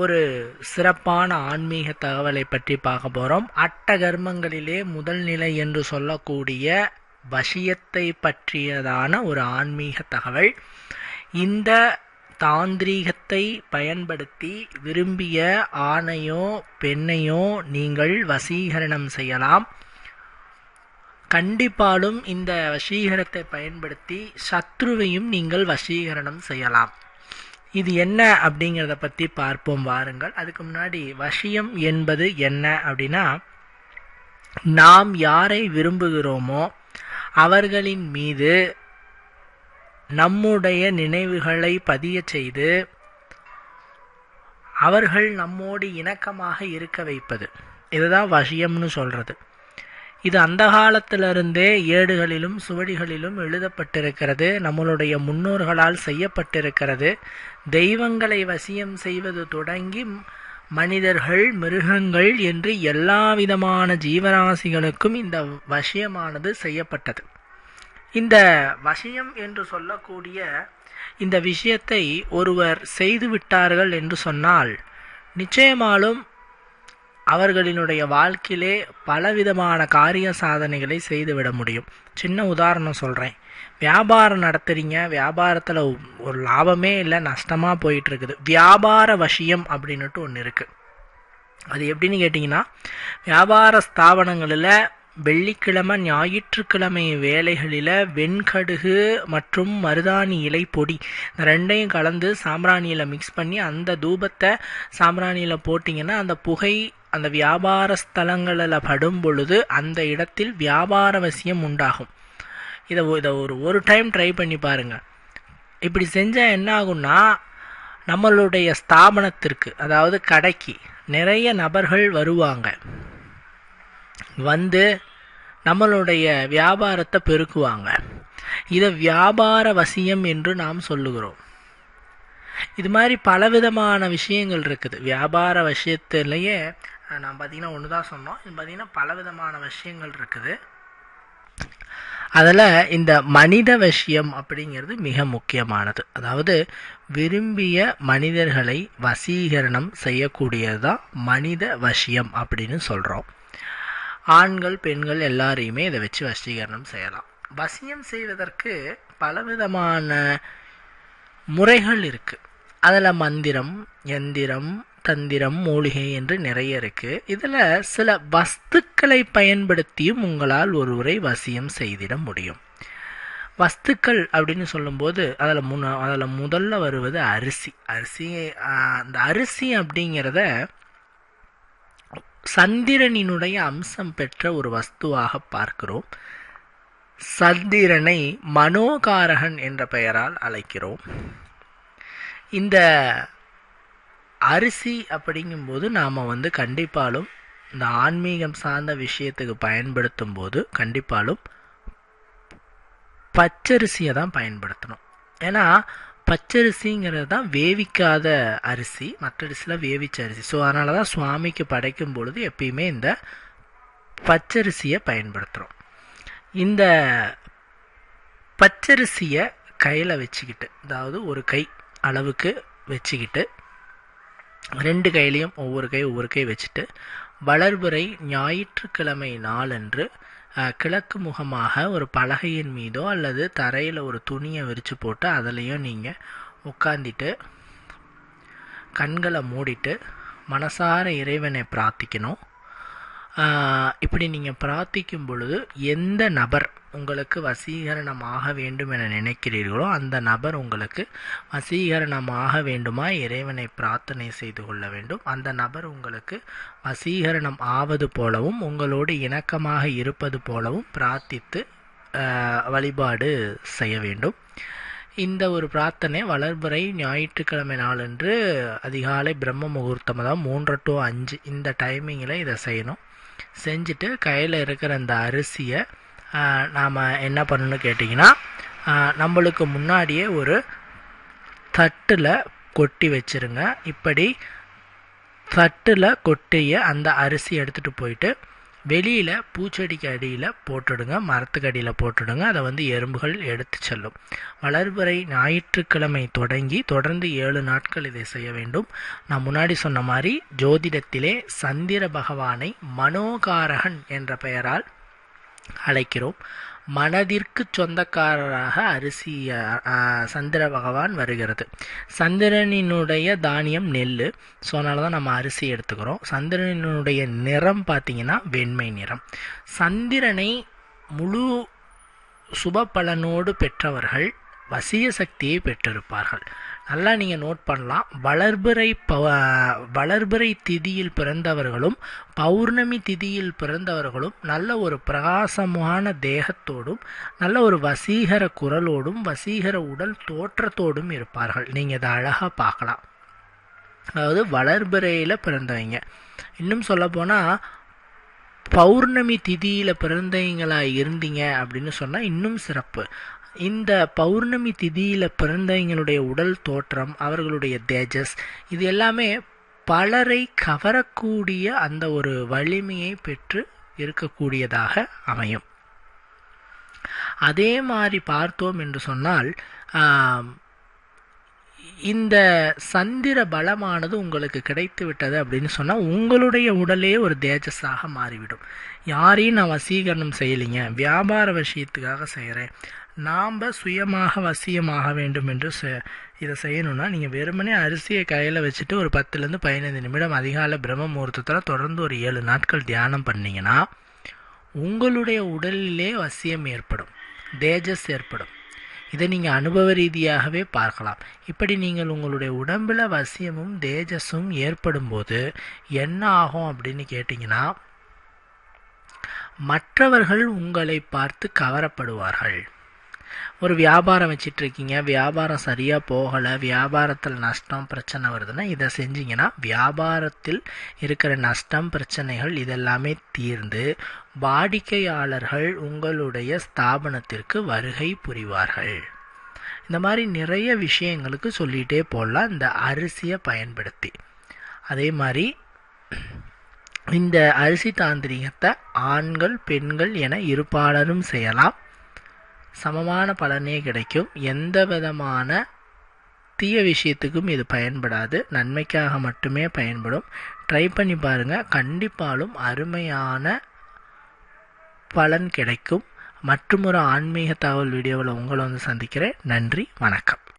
ஒரு சிறப்பான ஆன்மீக தகவலை பற்றி பார்க்க போகிறோம் அட்ட கர்மங்களிலே முதல் நிலை என்று சொல்லக்கூடிய வசியத்தை பற்றியதான ஒரு ஆன்மீக தகவல். இந்த தாந்திரீகத்தை பயன்படுத்தி விரும்பிய ஆணையோ பெண்ணையோ நீங்கள் வசீகரணம் செய்யலாம். கண்டிப்பாலும் இந்த வசீகரத்தை பயன்படுத்தி சத்ருவையும் நீங்கள் வசீகரணம் செய்யலாம். இது என்ன அப்படிங்கிறத பற்றி பார்ப்போம் வாருங்கள். அதுக்கு முன்னாடி வசியம் என்பது என்ன அப்படின்னா நாம் யாரை விரும்புகிறோமோ அவர்களின் மீது நம்முடைய நினைவுகளை பதிய செய்து அவர்கள் நம்மோடு இணக்கமாக இருக்க வைப்பது. இதுதான் வசியம்னு சொல்கிறது இது அந்த காலத்திலிருந்தே ஏடுகளிலும் சுவடிகளிலும் எழுதப்பட்டிருக்கிறது. நம்மளுடைய முன்னோர்களால் செய்யப்பட்டிருக்கிறது. தெய்வங்களை வசியம் செய்வது தொடங்கி மனிதர்கள் மிருகங்கள் என்று எல்லா விதமான ஜீவராசிகளுக்கும் இந்த வசியமானது செய்யப்பட்டது. இந்த வசியம் என்று சொல்லக்கூடிய இந்த விஷயத்தை ஒருவர் செய்து விட்டார்கள் என்று சொன்னால் நிச்சயமாலும் அவர்களினுடைய வாழ்க்கையிலே பலவிதமான காரிய சாதனைகளை செய்துவிட முடியும். சின்ன உதாரணம் சொல்கிறேன் வியாபாரம் நடத்துகிறீங்க வியாபாரத்தில் ஒரு லாபமே இல்லை நஷ்டமாக போயிட்டுருக்குது. வியாபார வசியம் அப்படின்னுட்டு ஒன்று இருக்குது அது எப்படின்னு கேட்டிங்கன்னா வியாபார ஸ்தாபனங்களில் வெள்ளிக்கிழமை ஞாயிற்றுக்கிழமை வேலைகளில் வெண்கடுகு மற்றும் மருதாணி இலை பொடி இந்த ரெண்டையும் கலந்து சாம்பிராணியில் மிக்ஸ் பண்ணி அந்த தூபத்தை சாம்பிராணியில் போட்டிங்கன்னா அந்த புகை அந்த வியாபார ஸ்தலங்களில் படும் பொழுது அந்த இடத்தில் வியாபார வசியம் உண்டாகும். இதை இதை ஒரு ஒரு டைம் ட்ரை பண்ணி பாருங்கள் இப்படி செஞ்சால் என்ன ஆகும்னா நம்மளுடைய ஸ்தாபனத்திற்கு அதாவது கடைக்கு நிறைய நபர்கள் வருவாங்க. வந்து நம்மளுடைய வியாபாரத்தை பெருக்குவாங்க. இதை வியாபார வசியம் என்று நாம் சொல்லுகிறோம். இது மாதிரி பலவிதமான விஷயங்கள் இருக்குது. வியாபார விஷயத்துலேயே நான் பார்த்தீங்கன்னா ஒன்று தான் சொன்னோம். இது பார்த்தீங்கன்னா பலவிதமான விஷயங்கள் இருக்குது. அதில் இந்த மனித விஷயம் அப்படிங்கிறது மிக முக்கியமானது. அதாவது விரும்பிய மனிதர்களை வசீகரணம் செய்யக்கூடியது தான் மனித வசியம் அப்படின்னு சொல்கிறோம் ஆண்கள் பெண்கள் எல்லாரையுமே இதை வச்சு வசீகரணம் செய்யலாம். வசியம் செய்வதற்கு பலவிதமான முறைகள் இருக்குது அதில் மந்திரம் எந்திரம் தந்திரம் மூலிகை என்று நிறைய இருக்குது இதில் சில வஸ்துக்களை பயன்படுத்தியும் உங்களால் ஒருவரை வசியம் செய்திட முடியும். வஸ்துக்கள் அப்படின்னு சொல்லும்போது அதில் முன அதில் முதல்ல வருவது அரிசி. அரிசி அந்த அரிசி அப்படிங்கிறத சந்திரனினுடைய அம்சம் பெற்ற ஒரு வஸ்துவாக பார்க்கிறோம். சந்திரனை மனோகாரகன் என்ற பெயரால் அழைக்கிறோம். இந்த அரிசி அப்படிங்கும்போது நாம் வந்து கண்டிப்பாலும் இந்த ஆன்மீகம் சார்ந்த விஷயத்துக்கு பயன்படுத்தும் போது கண்டிப்பாலும் பச்சரிசியை தான் பயன்படுத்தணும். ஏன்னா பச்சரிசிங்கிறது தான் வேவிக்காத அரிசி மற்ற அரிசியில் வேவிச்ச அரிசி. ஸோ அதனால தான் சுவாமிக்கு படைக்கும் பொழுது எப்பயுமே இந்த பச்சரிசியை பயன்படுத்துகிறோம் இந்த பச்சரிசியை கையில் வச்சுக்கிட்டு அதாவது ஒரு கை அளவுக்கு வச்சுக்கிட்டு ரெண்டு கையிலையும் ஒவ்வொரு கை ஒவ்வொரு கை வச்சுட்டு வளர்புரை ஞாயிற்றுக்கிழமை நாளன்று கிழக்கு முகமாக ஒரு பலகையின் மீதோ அல்லது தரையில் ஒரு துணியை விரித்து போட்டு அதுலேயும் நீங்கள் உட்காந்துட்டு கண்களை மூடிட்டு மனசார இறைவனை பிரார்த்திக்கணும். இப்படி நீங்கள் பிரார்த்திக்கும் பொழுது எந்த நபர் உங்களுக்கு வசீகரணம் ஆக வேண்டும் என நினைக்கிறீர்களோ அந்த நபர் உங்களுக்கு வசீகரணமாக வேண்டுமா? இறைவனை பிரார்த்தனை செய்து கொள்ள வேண்டும். அந்த நபர் உங்களுக்கு வசீகரணம் ஆவது போலவும் உங்களோடு இணக்கமாக இருப்பது போலவும் பிரார்த்தித்து வழிபாடு செய்ய வேண்டும். இந்த ஒரு பிரார்த்தனை வளர்புரை ஞாயிற்றுக்கிழமை நாளன்று அதிகாலை பிரம்ம முகூர்த்தம் தான் மூன்று டு அஞ்சு இந்த டைமிங்கில் இதை செய்யணும். செஞ்சுட்டு கையில் இருக்கிற அந்த அரிசியை நாம் என்ன பண்ணணும்னு கேட்டிங்கன்னா ஆஹ், நம்மளுக்கு முன்னாடியே ஒரு தட்டில் கொட்டி வச்சிருங்க. இப்படி தட்டில் கொட்டிய அந்த அரிசி எடுத்துகிட்டு போயிட்டு வெளியில் பூச்செடிக்கு அடியில் போட்டுடுங்க மரத்துக்கு அடியில் போட்டுடுங்க அதை வந்து எறும்புகள் எடுத்து செல்லும். வளர்பிறை ஞாயிற்றுக்கிழமை தொடங்கி தொடர்ந்து ஏழு நாட்கள் இதை செய்ய வேண்டும். நான் முன்னாடி சொன்ன மாதிரி ஜோதிடத்திலே சந்திர பகவானை மனோகாரகன் என்ற பெயரால் அழைக்கிறோம். மனதிற்கு சொந்தக்காரராக அரிசி சந்திர பகவான் வருகிறது. சந்திரனினுடைய தானியம் நெல் ஸோ அதனால தான் நம்ம அரிசி எடுத்துக்கிறோம். சந்திரனினுடைய நிறம் பார்த்தீங்கன்னா வெண்மை நிறம். சந்திரனை முழு சுப பலனோடு பெற்றவர்கள் வசிய சக்தியை பெற்றிருப்பார்கள். நல்லா நீங்கள் நோட் பண்ணலாம். வளர்பிறை பவ வளர்பிறை திதியில் பிறந்தவர்களும் பௌர்ணமி திதியில் பிறந்தவர்களும் நல்ல ஒரு பிரகாசமான தேகத்தோடும் நல்ல ஒரு வசீகர குரலோடும் வசீகர உடல் தோற்றத்தோடும் இருப்பார்கள். நீங்கள் இதை அழகாக பார்க்கலாம். அதாவது வளர்பிறையில் பிறந்தவங்க. இன்னும் சொல்லப்போனால் பௌர்ணமி திதியில் பிறந்தவங்களாக இருந்தீங்க அப்படின்னு சொன்னால் இன்னும் சிறப்பு. இந்த பௌர்ணமி திதியில் பிறந்தவங்களுடைய உடல் தோற்றம் அவர்களுடைய தேஜஸ் இது எல்லாமே பலரை கவரக்கூடிய அந்த ஒரு வலிமையை பெற்று இருக்கக்கூடியதாக அமையும். அதே மாதிரி பார்த்தோம் என்று சொன்னால் இந்த சந்திர பலமானது உங்களுக்கு கிடைத்து விட்டது அப்படின்னு சொன்னால் உங்களுடைய உடலே ஒரு தேஜஸாக மாறிவிடும். யாரையும் நான் வசீகரணம் செய்யலைங்க வியாபார விஷயத்துக்காக செய்கிறேன் நாம் சுயமாக வசியமாக வேண்டும் என்று செ- இதை செய்யணும்னா நீங்கள் வெறுமனே அரிசியை கையில் வச்சுட்டு ஒரு பத்துலேருந்து பதினைந்து நிமிடம் அதிகாலை பிரம்ம முகூர்த்தத்தில் தொடர்ந்து ஒரு ஏழு நாட்கள் தியானம் பண்ணிங்கன்னா உங்களுடைய உடலிலே வசியம் ஏற்படும் தேஜஸ் ஏற்படும். இதை நீங்கள் அனுபவ ரீதியாகவே பார்க்கலாம். இப்படி நீங்கள் உங்களுடைய உடம்பில் வசியமும் தேஜஸும் ஏற்படும் போது என்ன ஆகும் அப்படின்னு கேட்டிங்கன்னா மற்றவர்கள் உங்களை பார்த்து கவரப்படுவார்கள். ஒரு வியாபாரம் வச்சிட்ருக்கீங்க வியாபாரம் சரியாக போகலை வியாபாரத்தில் நஷ்டம் பிரச்சனை வருதுன்னா இதை செஞ்சீங்கன்னா வியாபாரத்தில் இருக்கிற நஷ்டம் பிரச்சனைகள் இதெல்லாமே தீர்ந்து வாடிக்கையாளர்கள் உங்களுடைய ஸ்தாபனத்திற்கு வருகை புரிவார்கள். இந்த மாதிரி நிறைய விஷயங்களுக்கு சொல்லிகிட்டே போடலாம். இந்த அரிசியை பயன்படுத்தி. அதே மாதிரி இந்த அரிசி தாந்திரிகத்தை ஆண்கள் பெண்கள் என இருப்பாளரும் செய்யலாம். சமமான பலனே கிடைக்கும். எந்த விதமான தீய விஷயத்துக்கும் இது பயன்படாது. நன்மைக்காக மட்டுமே பயன்படும். ட்ரை பண்ணி பாருங்கள் கண்டிப்பாலும் அருமையான பலன் கிடைக்கும். மற்றும் ஒரு ஆன்மீக தகவல் வீடியோவில் உங்களை வந்து சந்திக்கிறேன். நன்றி. வணக்கம்.